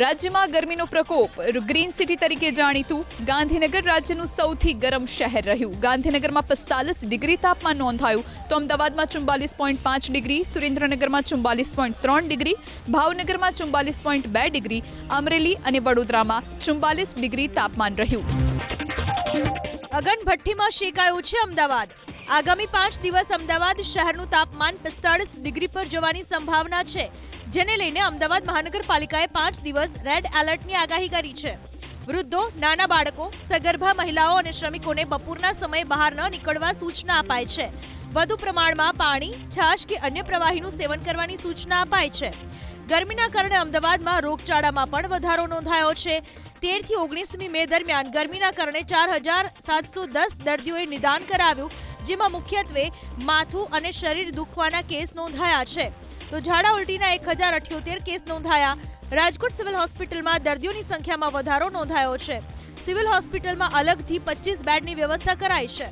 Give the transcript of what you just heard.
રાજ્યમાં ગરમીનો પ્રકોપ. ગ્રીન સિટી તરીકે જાણીતું, ગાંધીનગર રાજ્યનું સૌથી ગરમ શહેર રહ્યું. ગાંધીનગરમાં પિસ્તાલીસ ડિગ્રી તાપમાન નોંધાયું. તો અમદાવાદમાં ચુમ્બાલીસ પોઈન્ટ પાંચ ડિગ્રી, સુરેન્દ્રનગરમાં ચુમ્બાલીસ પોઈન્ટ ત્રણ ડિગ્રી, ભાવનગરમાં ચુમ્બાલીસ પોઈન્ટ બે ડિગ્રી, અમરેલી અને વડોદરામાં ચુમ્બાલીસ ડિગ્રી તાપમાન રહ્યું. અગનભઠ્ઠીમાં શેકાયું છે અમદાવાદ. આગામી પાંચ દિવસ અમદાવાદ શહેરનું તાપમાન પિસ્તાળીસ ડિગ્રી પર જવાની સંભાવના છે, જેને લઈને અમદાવાદ મહાનગરપાલિકાએ પાંચ દિવસ રેડ એલર્ટની આગાહી કરી છે. વૃદ્ધો, નાના બાળકો, સગર્ભા મહિલાઓ અને શ્રમિકોને બપોરના સમયે બહાર ન નીકળવા સૂચના અપાય છે. વધુ પ્રમાણમાં પાણી, છાશ કે અન્ય પ્રવાહીનું સેવન કરવાની સૂચના અપાય છે. ગરમીના કારણે અમદાવાદમાં રોગચાળામાં પણ વધારો નોંધાયો છે. તેરથી ઓગણીસમી મે દરમિયાન ગરમીના કારણે ચાર હજાર સાતસો દસ દર્દીઓએ નિદાન કરાવ્યું, જેમાં મુખ્યત્વે માથું અને શરીર દુખવાના કેસ નોંધાયા છે. તો ઝાડા ઉલટીના એક હજાર અઠ્યોતેર કેસ નોંધાયા. રાજકોટ સિવિલ હોસ્પિટલમાં દર્દીઓની સંખ્યામાં વધારો નોંધાયો છે. સિવિલ હોસ્પિટલમાં અલગથી પચીસ બેડની વ્યવસ્થા કરાઈ છે.